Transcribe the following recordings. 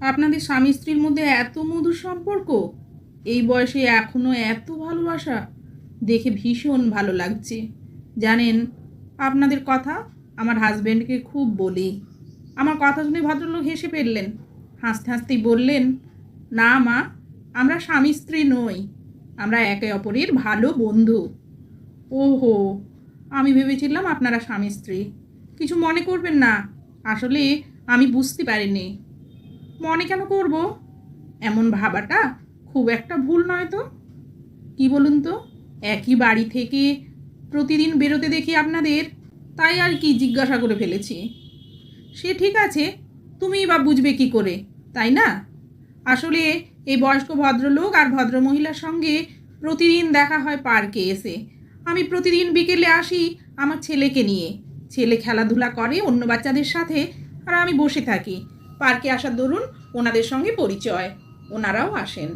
আপনাদের স্বামী স্ত্রীর মধ্যে এত মধুর সম্পর্ক? এই বয়সে এখনও এত ভালোবাসা? দেখে ভীষণ ভালো লাগছে। জানেন, আপনাদের কথা আমার হাজব্যান্ডকে খুব বলি। আমার কথা শুনে ভদ্রলোক হেসে ফেললেন। হাসতে হাসতেই বললেন, না মা, আমরা স্বামী স্ত্রী নই। আমরা একে অপরের ভালো বন্ধু। ওহো, আমি ভেবেছিলাম আপনারা স্বামী স্ত্রী। কিছু মনে করবেন না। আসলে আমি বুঝতে পারিনি। মনে কেন করব? এমন ভাবাটা খুব একটা ভুল নয় তো। কি বলুন তো? একই বাড়ি থেকে প্রতিদিন বেরোতে দেখি আপনাদের। তাই আর কি জিজ্ঞাসা করে ফেলেছি। সে ঠিক আছে, তুমিই বা বুঝবে কি করে, তাই না? আসলে এই বয়স্ক ভদ্রলোক আর ভদ্রমহিলার সঙ্গে প্রতিদিন দেখা হয় পার্কে এসে। আমি প্রতিদিন বিকেলে আসি আমার ছেলেকে নিয়ে। ছেলে খেলাধুলা করে অন্য বাচ্চাদের সাথে আর আমি বসে থাকি। পার্কে আসার দরুন ওনাদের সঙ্গে পরিচয়। ওনারাও আসেন,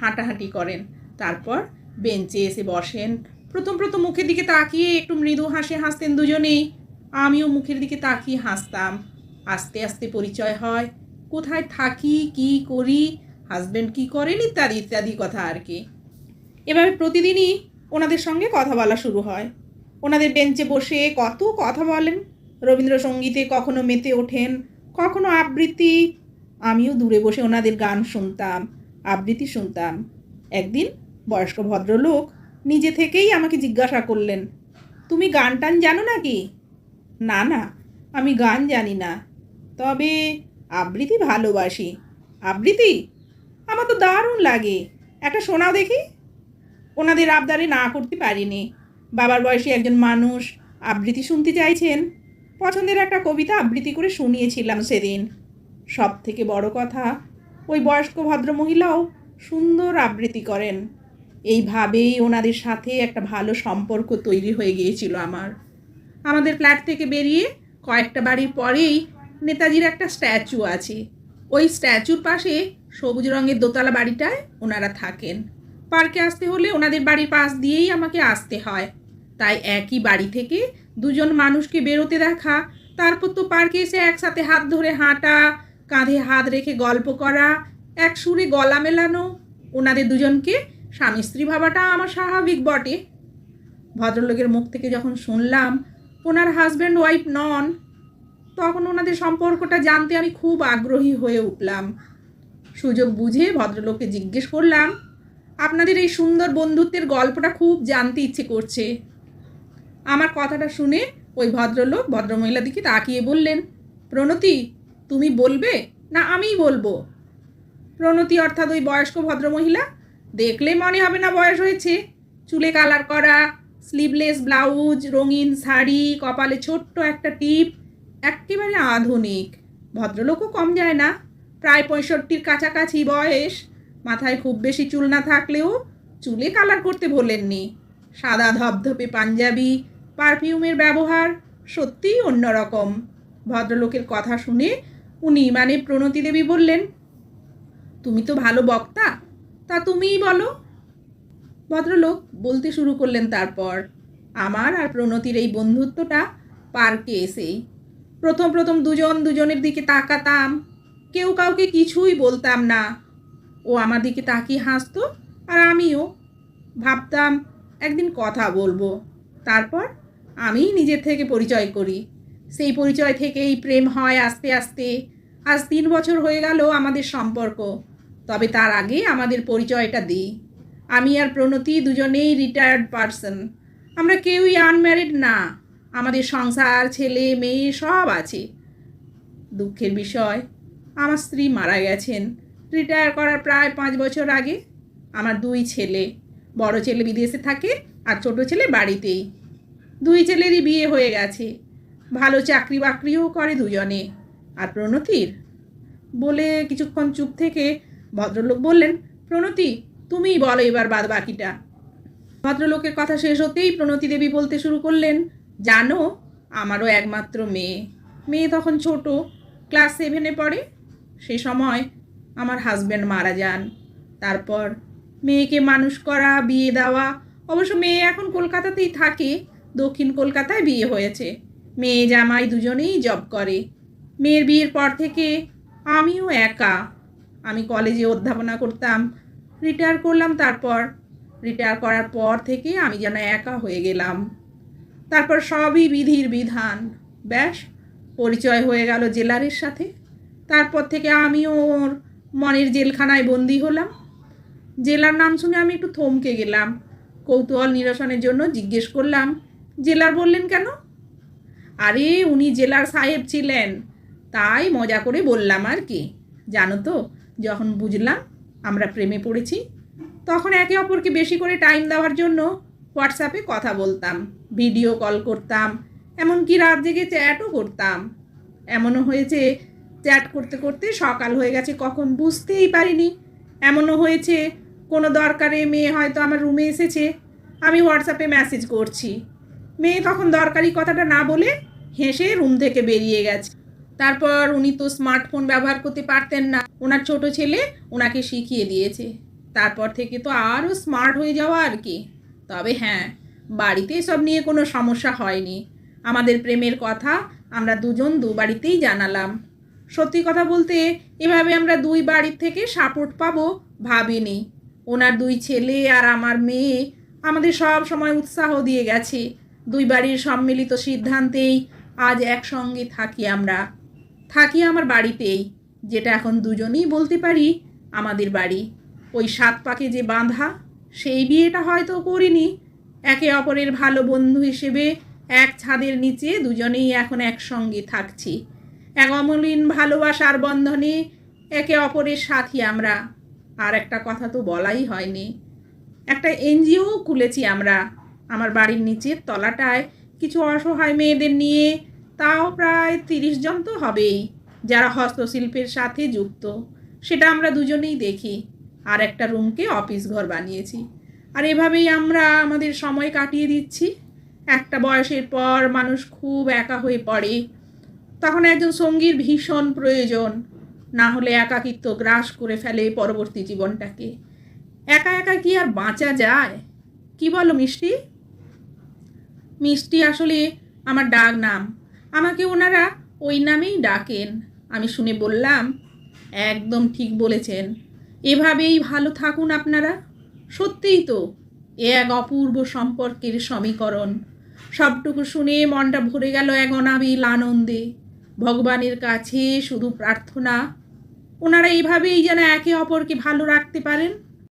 হাঁটাহাঁটি করেন, তারপর বেঞ্চে এসে বসেন। প্রথম প্রথম মুখের দিকে তাকিয়ে একটু মৃদু হাসে হাসতেন দুজনেই। আমিও মুখের দিকে তাকিয়ে হাসতাম। আস্তে আস্তে পরিচয় হয়, কোথায় থাকি, কি করি হাজব্যান্ড কি করেন, ইত্যাদি ইত্যাদি কথা আর কি। এভাবে প্রতিদিনই ওনাদের সঙ্গে কথা বলা শুরু হয়। ওনাদের বেঞ্চে বসে কত কথা বলেন। রবীন্দ্রসঙ্গীতে কখনো মেতে ওঠেন কখনো আবৃত্তি? আমিও দূরে বসে ওনাদের গান শুনতাম, আবৃত্তি শুনতাম। একদিন বয়স্ক ভদ্রলোক নিজে থেকেই আমাকে জিজ্ঞাসা করলেন, তুমি গান টান জানো নাকি? না না, আমি গান জানি না। তবে আবৃত্তি ভালোবাসি। আবৃত্তি? আমার তো দারুণ লাগে। একটা শোনাও দেখি। ওনাদের আবদারে না করতে পারিনি। বাবার বয়সী একজন মানুষ আবৃত্তি শুনতে চাইছেন? পছন্দের একটা কবিতা আবৃত্তি করে শুনিয়েছিলাম সেদিন। সব থেকে বড় কথা, ওই বয়স্ক ভদ্রমহিলাও সুন্দর আবৃত্তি করেন। এইভাবেই ওনাদের সাথে একটা ভালো সম্পর্ক তৈরি হয়ে গিয়েছিল আমার। আমাদের ফ্ল্যাট থেকে বেরিয়ে কয়েকটা বাড়ির পরেই নেতাজির একটা স্ট্যাচু আছে। ওই স্ট্যাচুর পাশে সবুজ রঙের দোতলা বাড়িটায় ওনারা থাকেন। পার্কে আসতে হলে ওনাদের বাড়ির পাশ দিয়েই আমাকে আসতে হয়। তাই একই বাড়ি থেকে দুজন মানুষকে বেরোতে দেখা। তারপর তো পার্কে এসে একসাথে হাত ধরে হাঁটা, কাঁধে হাত রেখে গল্প করা, এক সুরে গলা মেলানো। ওনাদের দুজনকে স্বামী স্ত্রী ভাবাটা আমার স্বাভাবিক বটে। ভদ্রলোকের মুখ থেকে যখন শুনলাম, ওনার হাজব্যান্ড ওয়াইফ নন, তখন ওনাদের সম্পর্কটা জানতে আমি খুব আগ্রহী হয়ে উঠলাম। সুযোগ বুঝে ভদ্রলোককে জিজ্ঞেস করলাম, আপনাদের এই সুন্দর বন্ধুত্বের গল্পটা খুব জানতে ইচ্ছে করছে। আমার কথাটা শুনে ওই ভদ্রলোক ভদ্রমহিলা দিকে তাকিয়ে বললেন, প্রণতি, তুমি বলবে? না, আমিই বলব। প্রণতি অর্থাৎ ওই বয়স্ক ভদ্রমহিলা, দেখলে মনে হবে না বয়স হয়েছে। চুলে কালার করা স্লিভলেস ব্লাউজ রঙিন শাড়ি, কপালে ছোট্ট একটা টিপ একেবারে আধুনিক। ভদ্রলোকও কম যায় না। প্রায় পঁয়ষট্টির কাছাকাছি বয়স। মাথায় খুব বেশি চুল না থাকলেও চুলে কালার করতে ভোলেননি। সাদা ধপধপে পাঞ্জাবি পারফিউমের ব্যবহার সত্যিই অন্যরকম। ভদ্রলোকের কথা শুনে উনি মানে প্রণতি দেবী বললেন, তুমি তো ভালো বক্তা, তা তুমিই বলো। ভদ্রলোক বলতে শুরু করলেন তারপর, আমার আর প্রণতির এই বন্ধুত্বটা পার্কে এসেই। প্রথম প্রথম দুজন দুজনের দিকে তাকাতাম, কেউ কাউকে কিছুই বলতাম না। ও আমার দিকে তাকিয়ে হাসতো আর আমিও ভাবতাম একদিন কথা বলব। তারপর আমি নিজের থেকে পরিচয় করি। সেই পরিচয় থেকেই প্রেম হয় আস্তে আস্তে। আজ তিন বছর হয়ে গেল আমাদের সম্পর্ক, তবে তার আগে আমাদের পরিচয়টা দিই। আমি আর প্রণতি দুজনেই রিটায়ার্ড পারসন আমরা কেউই আনম্যারিড না। আমাদের সংসার, ছেলে, মেয়ে সব আছে। দুঃখের বিষয়, আমার স্ত্রী মারা গেছেন। রিটায়ার করার প্রায় পাঁচ বছর আগে। আমার দুই ছেলে, বড় ছেলে বিদেশে থাকে আর ছোট ছেলে বাড়িতেই। দুই ছেলেরই বিয়ে হয়ে গেছে। ভালো চাকরি বাকরিও করে দুজনে। আর প্রণতির? বলে কিছুক্ষণ চুপ থেকে ভদ্রলোক বললেন, প্রণতি, তুমিই বলো এবার বাদ বাকিটা ভদ্রলোকের কথা শেষ হতেই প্রণতি দেবী বলতে শুরু করলেন, জানো, আমারও একমাত্র মেয়ে। মেয়ে তখন ছোট, ক্লাস সেভেনে পড়ে। সে সময় আমার হাজব্যান্ড মারা যান। তারপর মেয়েকে মানুষ করা, বিয়ে দেওয়া, অবশ্য মেয়ে এখন কলকাতাতেই থাকে। দক্ষিণ কলকাতায় বিয়ে হয়েছে। মেয়ে জামাই দুজনেই জব করে। মেয়ের বিয়ের পর থেকে আমিও একা। আমি কলেজে অধ্যাপনা করতাম রিটায়ার করলাম তারপর। রিটায়ার করার পর থেকে আমি যেন একা হয়ে গেলাম। তারপর সবই বিধির বিধান। ব্যাস, পরিচয় হয়ে গেল জেলারের সাথে। তারপর থেকে আমিও ওর মনের জেলখানায় বন্দি হলাম। জেলার নাম শুনে আমি একটু থমকে গেলাম। কৌতূহল নিরসনের জন্য জিজ্ঞেস করলাম জেলার বললেন কেন? আরে, উনি জেলার সাহেব ছিলেন, তাই মজা করে বললাম আর কি। জানো তো, যখন বুঝলাম আমরা প্রেমে পড়েছি, তখন একে অপরকে বেশি করে টাইম দেওয়ার জন্য হোয়াটসঅ্যাপে কথা বলতাম ভিডিও কল করতাম, এমনকি রাত জেগে চ্যাটও করতাম। এমনও হয়েছে চ্যাট করতে করতে সকাল হয়ে গেছে, কখন বুঝতেই পারিনি। এমনও হয়েছে, কোনো দরকারে মেয়ে হয়তো আমার রুমে এসেছে, আমি হোয়াটসঅ্যাপে মেসেজ করছি। মেয়ে তখন দরকারি কথাটা না বলে হেসে রুম থেকে বেরিয়ে গেছে। তারপর উনি তো স্মার্টফোন ব্যবহার করতে পারতেন না। ওনার ছোট ছেলে ওনাকে শিখিয়ে দিয়েছে। তারপর থেকে তো আরও স্মার্ট হয়ে যাওয়া আর কি। তবে হ্যাঁ বাড়িতে সব নিয়ে কোনো সমস্যা হয়নি। আমাদের প্রেমের কথা আমরা দুজন দু বাড়িতেই জানালাম। সত্যি কথা বলতে এভাবে আমরা দুই বাড়ির থেকে সাপোর্ট পাবো ভাবিনি। ওনার দুই ছেলে আর আমার মেয়ে আমাদের সব সময় উৎসাহ দিয়ে গেছে। দুই বাড়ির সম্মিলিত সিদ্ধান্তেই আজ একসঙ্গে থাকি আমরা। থাকি আমার বাড়িতেই, যেটা এখন দুজনেই বলতে পারি আমাদের বাড়ি। ওই সাত পাকে যে বাঁধা, সেই বিয়েটা হয়তো করিনি। একে অপরের ভালো বন্ধু হিসেবে এক ছাদের নিচে দুজনেই এখন একসঙ্গে থাকছি। এক অমলিন ভালোবাসার বন্ধনে একে অপরের সাথী আমরা। আর একটা কথা তো বলাই হয়নি। একটা এনজিও খুলেছি আমরা। আমার বাড়ির নিচের তলাটায় কিছু অসহায় মেয়েদের নিয়ে, তাও প্রায় তিরিশ জন তো হবেই, যারা হস্তশিল্পের সাথে যুক্ত। সেটা আমরা দুজনেই দেখি। আর একটা রুমকে অফিস ঘর বানিয়েছি। আর এভাবেই আমরা আমাদের সময় কাটিয়ে দিচ্ছি। একটা বয়সের পর মানুষ খুব একা হয়ে পড়ে। তখন একজন সঙ্গীর ভীষণ প্রয়োজন। না হলে একাকিত্ব গ্রাস করে ফেলে পরবর্তী জীবনটাকে। একা একা কি আর বাঁচা যায়? কি বলো মিষ্টি? মিষ্টি আসলে আমার ডাক নাম। আমাকে ওনারা ওই নামেই ডাকেন। আমি শুনে বললাম, একদম ঠিক বলেছেন। এভাবেই ভালো থাকুন আপনারা। সত্যিই তো, এ এক অপূর্ব সম্পর্কের সমীকরণ। সবটুকু শুনে মনটা ভরে গেল এক অনাবিল আনন্দে। ভগবানের কাছে শুধু প্রার্থনা। ওনারা এইভাবেই যেন একে অপরকে ভালো রাখতে পারেন।